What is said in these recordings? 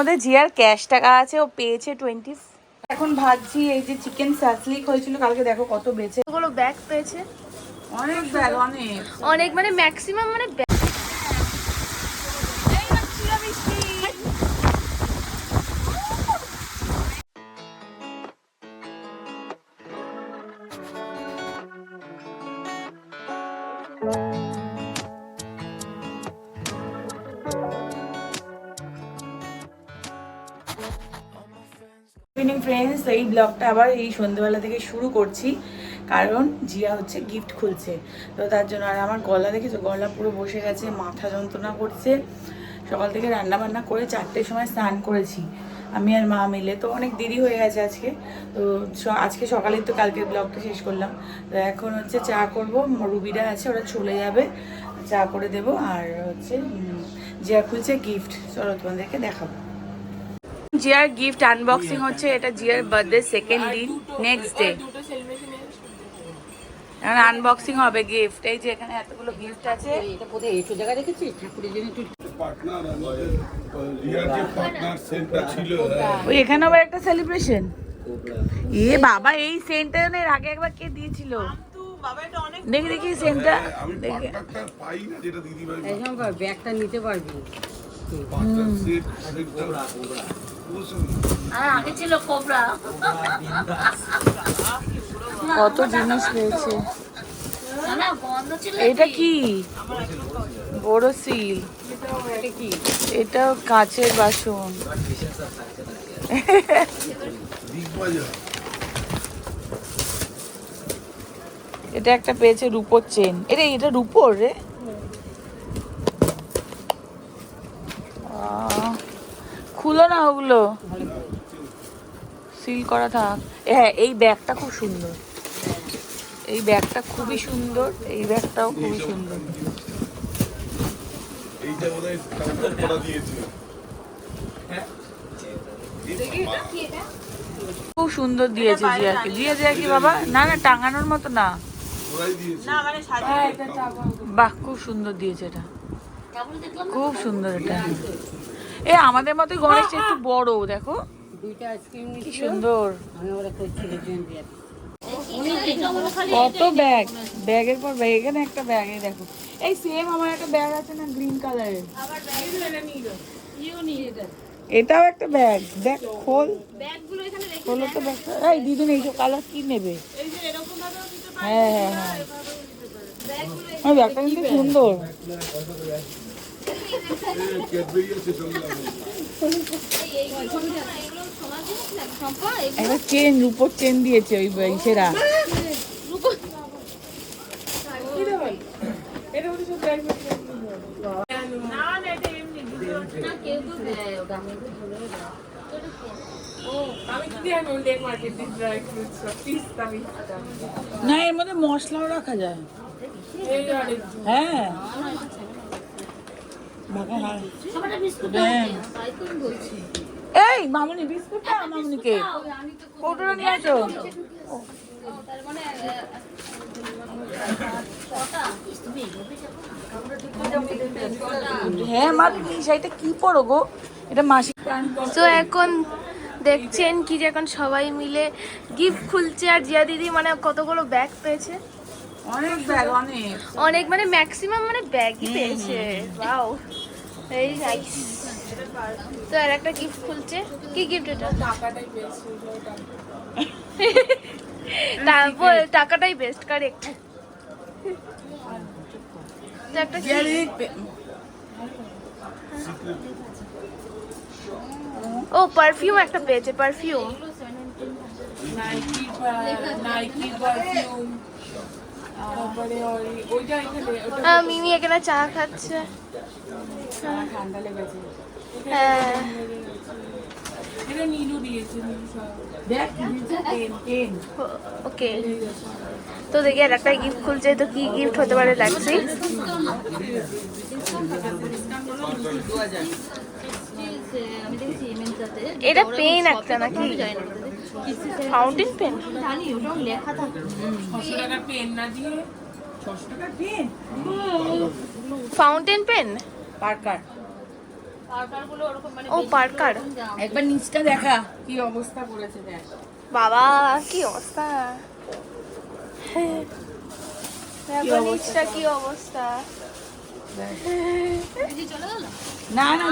আমাদের জিয়ার ক্যাশ টাকা আছে ও পেয়েছে টোয়েন্টি এখন ভাবছি এই যে চিকেন স্যাসলিক হয়েছিল কালকে দেখো কত বেঁচে। ওগুলো ব্যাগ পেয়েছে। অনেক ব্যাগ অনেক। অনেক মানে ম্যাক্সিমাম মানে ইভিনিং ফ্রেন্ডস এই ব্লগটা আবার এই সন্ধ্যেবেলা থেকে শুরু করছি। কারণ জিয়া হচ্ছে গিফট খুলছে। তো তার জন্য আর আমার গলা দেখেছ গলা পুরো বসে গেছে, মাথা যন্ত্রণা করছে। সকাল থেকে রান্না বান্না করে চারটের সময় স্নান করেছি। আমি আর মা মিলে। তো অনেক দেরি হয়ে গেছে আজকে। তো আজকে সকালেই তো কালকের ব্লগটা শেষ করলাম। তো এখন হচ্ছে চা করব। রুবিরা আছে, ওরা চলে যাবে। চা করে দেব। আর হচ্ছে জিয়া খুলছে গিফট চলো তোমাদেরকে দেখাবো। জিয়ার গিফট আনবক্সিং হচ্ছে এটা জিয়ার বার্থডে সেকেন্ড দিন নেক্সট ডে এখন আনবক্সিং হবে গিফট এই যে এখানে এতগুলো গিফট আছে। এটা কোথায় এসো জায়গা রেখেছিস? ঠাকুরের জন্য তুই পার্টনার আমাদের রিয়ার যে পার্টনার সেন্টার ছিল হ্যাঁ। ওই এখানে আবার একটা সেলিব্রেশন এ বাবা এই সেন্টার এর আগে একবার কে দিয়েছিল? দেখি দেখি সেন্টার আমি দেখি। পার্টনারটা পাই না যেটা দিদি ভাই এই ব্যাগটা নিতে পারবি। আগে ছিল কোবরা। কত জিনিস ছিল এটা কি? বড় সিল। এটা কাঁচের বাসন। এটা একটা পেয়েছে রূপোর চেন। এটা এটা রূপোর রে? খুলো না ওগুলো। সিল করা থাক। হ্যাঁ এই ব্যাগটা খুব সুন্দর। এই ব্যাগটা খুবই সুন্দর। এই ব্যাগটাও খুবই সুন্দর। খুব সুন্দর দিয়েছে জিয়াকে। জিয়া জিয়া কি বাবা? না না টাঙানোর মতো না। ওরাই বাহ খুব সুন্দর দিয়েছে এটা। খুব সুন্দর এটা। এ আমাদের মতো গণেশটা একটু বড় দেখো। দুইটা আইসক্রিম কি সুন্দর। দিয়ে কত ব্যাগ? ব্যাগের পর ব্যাগ এখানে একটা ব্যাগ এই দেখো। এই সেম আমার একটা ব্যাগ আছে না গ্রিন কালারের এটাও একটা ব্যাগ। দেখ খোল। খোলো তো ব্যাগটা এই দিদুন এইসব কালার কি নেবে? হ্যাঁ হ্যাঁ হ্যাঁ। আমার ব্যাগটা কিন্তু সুন্দর। একটা চেন রূপোর চেন দিয়েছে ওই সেরা না এর মধ্যে মশলাও রাখা যায়। হ্যাঁ। এই মামুনি বিস্কুটটা মামুনিকে। কৌটোটা নিয়ে আসো। হ্যাঁ মা তুমি শাড়িটা কি পরো গো? এটা মাসিক তো এখন দেখছেন কি যে এখন সবাই মিলে গিফট খুলছে আর জিয়া দিদি মানে কতগুলো ব্যাগ পেয়েছে? অনেক ব্যাগ অনেক। অনেক মানে ম্যাক্সিমাম মানে ব্যাগই পেয়েছে। ভেরি নাইস তো আর একটা গিফট খুলছে। কি গিফট এটা? তারপর টাকাটাই বেস্ট কারেক্ট একটা ও পারফিউম একটা পেয়েছে পারফিউম নাইকি পারফিউম তারপরে ওইটা এখানে ওটা মিমি এখানে চা খাচ্ছে। ঠান্ডা লেগেছে। হ্যাঁ। এটা নীলু দিয়েছে পেন ওকে। তো দেখি আর একটা গিফট খুলছে তো কি গিফট হতে পারে লাগছে এটা পেন একটা নাকি? ফাউন্টেন পেন ছশো টাকার পেন না দিয়ে ছশো টাকার পেন ফাউন্টেন পেন পার্কার ও পার্কার একবার নিচটা দেখা। কি অবস্থা করেছে দেখ। বাবা কি অবস্থা? কি অবস্থা? না না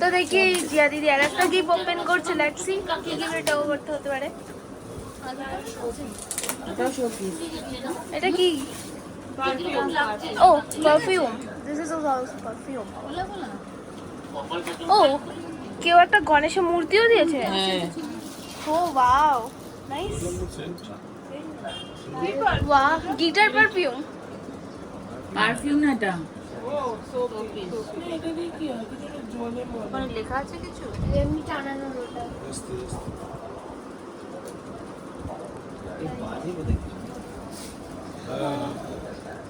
তো দেখি জিয়া দিদি আর একটা গিফট ওপেন করছে লেটসি কি গিফট এটা করতে হতে পারে? এটাও। এটা কি? ও perfume this is also perfume ও কেউ একটা গণেশের মূর্তিও দিয়েছে? হ্যাঁ। ও wow nice wow guitar perfume perfume না এটা মানে লেখা আছে কিছু এমনি টানানোর ওটা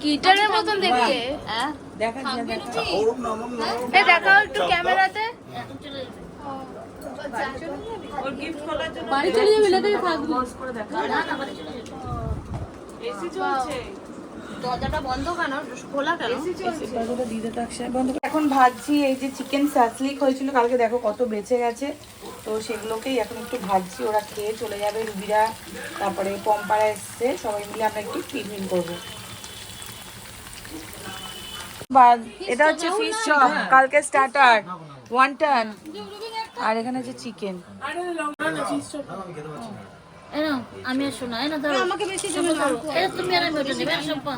গিটারের মতন দেখতে দেখা দেখা দেখাও। একটু ক্যামেরাতে বাড়ি চলে যাবে। না এসি চলছে। দরজাটা বন্ধ কেন? খোলা কেন? দরজাটা দিয়ে দে বন্ধ এখন ভাজছি এই যে চিকেন সাসলিক হয়েছিল কালকে দেখো কত বেঁচে গেছে। তো সেগুলোকেই এখন একটু ভাজছি ওরা খেয়ে চলে যাবে রুবিরা। তারপরে পম্পারা এসছে সবাই মিলে আমরা একটু টিফিন করব। এটা হচ্ছে ফিশ চপ। কালকে স্টার্টার ওয়ান টান আর এখানে হচ্ছে চিকেন এনো আমি শোনা এনো ধরো। আমাকে বেশি জমে এটা তুমি আর আমি ওটা নেবে সম্পা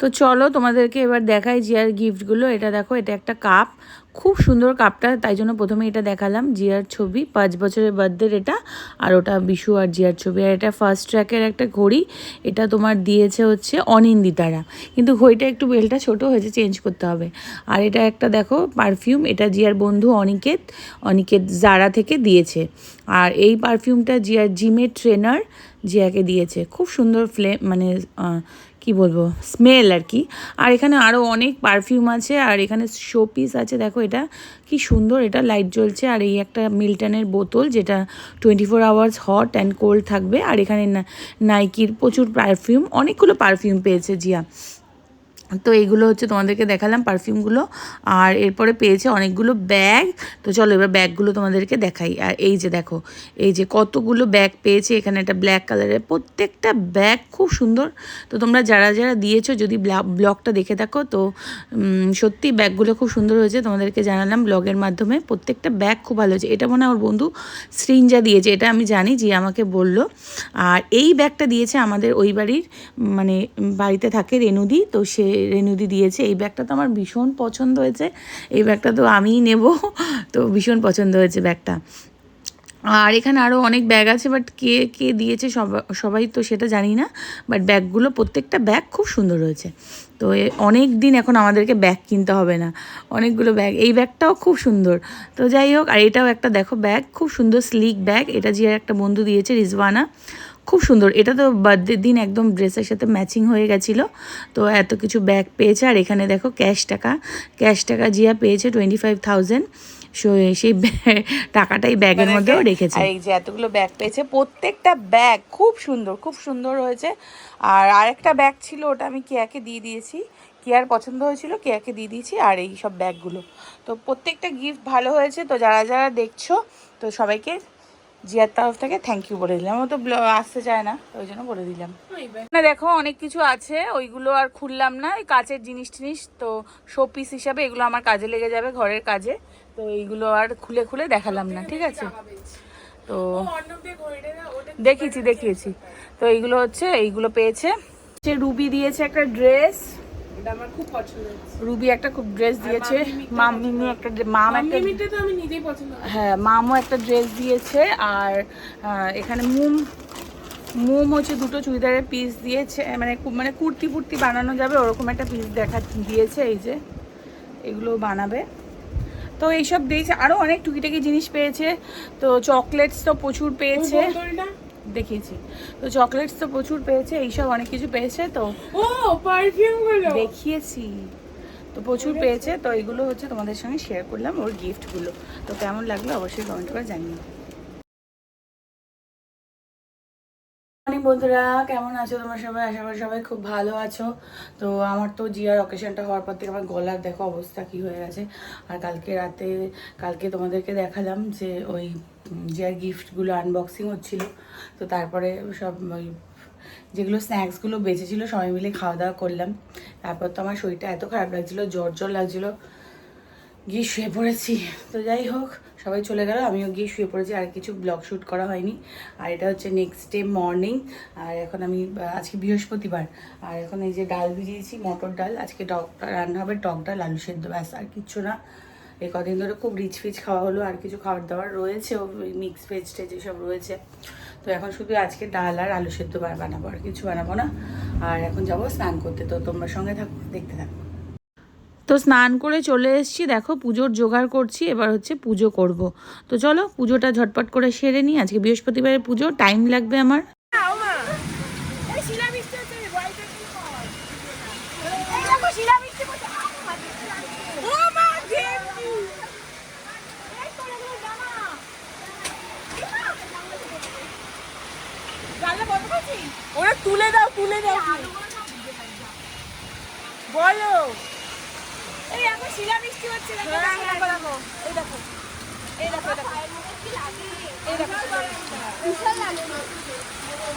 তো চলো তোমাদেরকে এবার দেখাই জিয়ার গিফটগুলো। এটা দেখো, এটা একটা কাপ। খুব সুন্দর কাপটা, তাই জন্য প্রথমে এটা দেখালাম, জিয়ার ছবি, পাঁচ বছরের বার্থডের এটা, আর ওটা বিশু আর জিয়ার ছবি। আর এটা ফার্স্ট ট্র্যাকের একটা ঘড়ি, এটা তোমার দিয়েছে হচ্ছে অনিন্দিতারা। কিন্তু ঘড়িটা একটু বেলটা ছোট হয়েছে চেঞ্জ করতে হবে। আর এটা একটা দেখো পারফিউম এটা জিয়ার বন্ধু অনিকেত অনিকেত জারা থেকে দিয়েছে। আর এই পারফিউমটা জিয়ার জিমের ট্রেনার জিয়াকে দিয়েছে। খুব সুন্দর ফ্লেম মানে কি বলব, স্মেল আর কি। আর এখানে আরও অনেক পারফিউম আছে, আর এখানে শো পিস আছে, দেখো এটা কি সুন্দর, এটা লাইট জ্বলছে। আর এই একটা মিল্টনের বোতল, যেটা twenty four hours hot and cold থাকবে। আর এখানে নাইকির প্রচুর পারফিউম অনেকগুলো পারফিউম পেয়েছে জিয়া। তো এইগুলো হচ্ছে তোমাদেরকে দেখালাম পারফিউমগুলো। আর এরপরে পেয়েছে অনেকগুলো ব্যাগ। তো চলো এবার ব্যাগগুলো তোমাদেরকে দেখাই। আর এই যে দেখো, এই যে কতগুলো ব্যাগ পেয়েছে। এখানে একটা ব্ল্যাক কালারের প্রত্যেকটা ব্যাগ খুব সুন্দর। তো তোমরা যারা যারা দিয়েছ, যদি ব্লগটা দেখে থাকো, তো সত্যি ব্যাগগুলো খুব সুন্দর হয়েছে। তোমাদেরকে জানালাম ব্লগের মাধ্যমে প্রত্যেকটা ব্যাগ খুব ভালো হয়েছে। এটা মনে হয় ওর বন্ধু সৃঞ্জা দিয়েছে। এটা আমি জানি, যে আমাকে বলল। আর এই ব্যাগটা দিয়েছে আমাদের ওই বাড়ির মানে বাড়িতে থাকে রেনুদি তো সে রেনুদি দিয়েছে। এই ব্যাগটা তো আমার ভীষণ পছন্দ হয়েছে। এই ব্যাগটা তো আমিই নেব। তো ভীষণ পছন্দ হয়েছে ব্যাগটা। আর এখানে আরও অনেক ব্যাগ আছে বাট কে কে দিয়েছে সবা- সবাই তো সেটা জানি না। বাট ব্যাগগুলো, প্রত্যেকটা ব্যাগ খুব সুন্দর হয়েছে তো অনেক দিন এখন আমাদেরকে ব্যাগ কিনতে হবে না। অনেকগুলো ব্যাগ, এই ব্যাগটাও খুব সুন্দর। তো যাই হোক, আর এটাও একটা, দেখো ব্যাগ, খুব সুন্দর স্লিক ব্যাগ। এটা যে একটা বন্ধু দিয়েছে, রিজওয়ানা। খুব সুন্দর। এটা তো বার্থডের দিন একদম ড্রেসের সাথে ম্যাচিং হয়ে গেছিল। তো এত কিছু ব্যাগ পেয়েছে। আর এখানে দেখো ক্যাশ টাকা। ক্যাশ টাকা জিয়া পেয়েছে টোয়েন্টি ফাইভ থাউজেন্ড সেই টাকাটাই ব্যাগের মধ্যেও রেখেছে। আর এই যে এতগুলো ব্যাগ পেয়েছে প্রত্যেকটা ব্যাগ খুব সুন্দর খুব সুন্দর হয়েছে। আর আরেকটা ব্যাগ ছিল ওটা আমি কেয়াকে দিয়ে দিয়েছি। কেয়ার পছন্দ হয়েছিল কেয়াকে দিয়ে দিয়েছি আর এই সব ব্যাগগুলো তো প্রত্যেকটা গিফট ভালো হয়েছে। তো যারা যারা দেখছ তো সবাইকে জিয়ার তরফ থেকে থ্যাংক ইউ বলে দিলাম। ও তো আসতে চায় না, ওই জন্য বলে দিলাম। না, দেখো, অনেক কিছু আছে, ওইগুলো আর খুললাম না, এই কাচের জিনিস টিনিস, তো শো পিস হিসাবে এগুলো আমার কাজে লেগে যাবে, ঘরের কাজে। তো এইগুলো আর খুলে খুলে দেখালাম না, ঠিক আছে? তো দেখিয়েছি দেখিয়েছি। তো এইগুলো হচ্ছে, এইগুলো পেয়েছে। রুবি দিয়েছে একটা ড্রেস রুবি একটা খুব ড্রেস দিয়েছে মাম মিমি একটা মাম একটা হ্যাঁ মামও একটা ড্রেস দিয়েছে আর এখানে মুম মুম হচ্ছে দুটো চুড়িদারের পিস দিয়েছে মানে মানে কুর্তি ফুর্তি বানানো যাবে ওরকম একটা পিস দেখা দিয়েছে এই যে এগুলো বানাবে। তো এইসব দিয়েছে আরও অনেক টুকিটাকি জিনিস পেয়েছে তো চকলেটস তো প্রচুর পেয়েছে। দেখিয়েছি। তো চকলেটস তো প্রচুর পেয়েছে এইসব অনেক কিছু পেয়েছে তো? ও পারফিউমগুলো দেখিয়েছি। তো প্রচুর পেয়েছে তো এগুলো হচ্ছে তোমাদের সঙ্গে শেয়ার করলাম ওর গিফটগুলো তো কেমন লাগল অবশ্যই কমেন্ট করে জানিও। বন্ধুরা, কেমন আছো তোমার সবাই? আশা করি সবাই খুব ভালো আছো। তো আমার তো জিয়ার অকেশনটা হওয়ার পর থেকে আমার গলার দেখো অবস্থা কি হয়ে গেছে। আর কালকে রাতে, কালকে তোমাদেরকে দেখালাম যে ওই জিয়ার গিফটগুলো আনবক্সিং হচ্ছিল। তো তারপরে সব ওই যেগুলো স্ন্যাক্সগুলো বেঁচেছিল সবাই মিলে খাওয়া দাওয়া করলাম। তারপর তো আমার শরীরটা এত খারাপ লাগছিল জ্বর জ্বর লাগছিল, গিয়ে শুয়ে পড়েছি। তো যাই হোক সবাই চলে গেল, আমিও গিয়ে শুয়ে পড়েছি, আর কিছু ব্লগ শ্যুট করা হয়নি। আর এটা হচ্ছে নেক্সট ডে মর্নিং আর এখন আমি আজকে বৃহস্পতিবার, আর এখন এই যে ডাল ভিজিয়েছি, মটর ডাল, আজকে টক, রান্না হবে টক ডাল, আলু সেদ্ধ, ব্যাস, আর কিচ্ছু না। এই কদিন ধরে খুব রিচ ফিচ খাওয়া হলো, আর কিছু খাবার দাবার রয়েছে মিক্স ভেজ টেজ এসব রয়েছে। তো এখন শুধু আজকে ডাল আর আলু সেদ্ধ বানাবো, আর কিছু বানাবো না। আর এখন যাব স্নান করতে, তো তোমরা সঙ্গে থাকো, দেখতে থাকো। তো স্নান করে চলে এসেছি। দেখো পুজোর জোগাড় করছি, এবার হচ্ছে পুজো করব। তো চলো পুজোটা ঝটপট করে সেরে নিই। আজকে বৃহস্পতিবারের পুজো, টাইম লাগবে আমার। তুলে দাও তুলে দাও। বলো। এই এখন শিলা বৃষ্টি হচ্ছে দেখো দেখো এই দেখো এই দেখো এই দেখো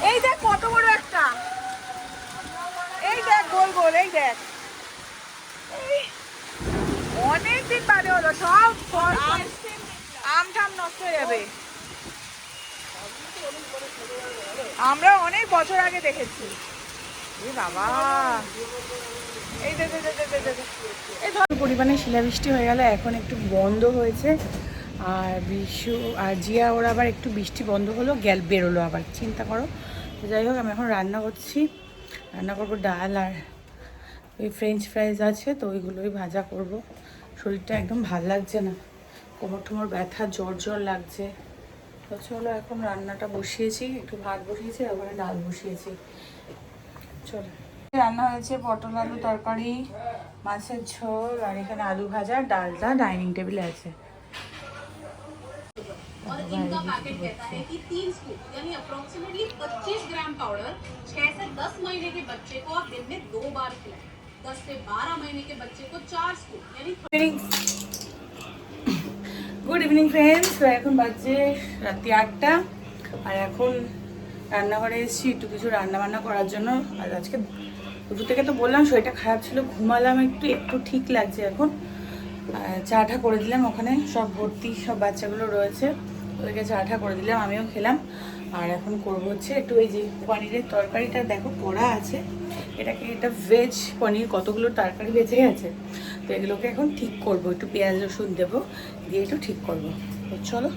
এই দেখ কত বড় একটা। এই দেখ গোল গোল এই দেখ। অনেক দিন বাদে হলো সব আম। ঠাম নষ্ট হয়ে যাবে। আমরা অনেক বছর আগে দেখেছি। বাবা। এই দে দে দে। পরিমাণে শিলাবৃষ্টি হয়ে গেল, এখন একটু বন্ধ হয়েছে। আর বিশু, আর জিয়া, ওরা আবার একটু বৃষ্টি বন্ধ হলো, গ্যাল বেরোলো আবার, চিন্তা করো। তো যাই হোক, আমি এখন রান্না করছি। রান্না করব ডাল আর ওই ফ্রেঞ্চ ফ্রাইজ আছে, তো ওইগুলোই ভাজা করব। শরীরটা একদম ভালো লাগছে না। কোমর ঠোমর ব্যথা, জ্বর জ্বর লাগছে। তো চলো এখন রান্নাটা বসিয়েছি, একটু ভাত বসিয়েছি তারপরে ডাল বসিয়েছি। চলো। রান্না হয়েছে পটল, আলু, তরকারি মাছের ঝোল আর এখানে আলু ভাজা আর ডালটা ডাইনিং টেবিলে আছে और इनका पैकेट कहता है कि तीन स्कूप यानी अप्रोक्सीमेटली 25 ग्राम पाउडर 6 से 10 महीने के बच्चे को आप दिन में दो बार खिलाएं 10 से 12 महीने के बच्चे को चार स्कूप यानी গুড ইভিনিং ফ্রেন্ডস তো এখন বাজছে রাত্রি আটটা আর এখন রান্নাঘরে এসেছি একটু কিছু রান্না বান্না করার জন্য আর আজকে দুপুর থেকে তো বললাম, শরীরটা খারাপ ছিল, ঘুমালাম একটু একটু ঠিক লাগছে এখন। চাটা করে দিলাম ওখানে, সব ভর্তি, সব বাচ্চাগুলো রয়েছে। ওদেরকে চাটা করে দিলাম, আমিও খেলাম। আর এখন করব হচ্ছে একটু এই যে পনিরের তরকারিটা, দেখো করা আছে। এটাকে এটা ভেজ পনির, কতগুলো তরকারি বেঁচে গেছে। তো এগুলোকে এখন ঠিক করব, একটু পেঁয়াজ রসুন দেবো, দিয়ে একটু ঠিক করব। চলো।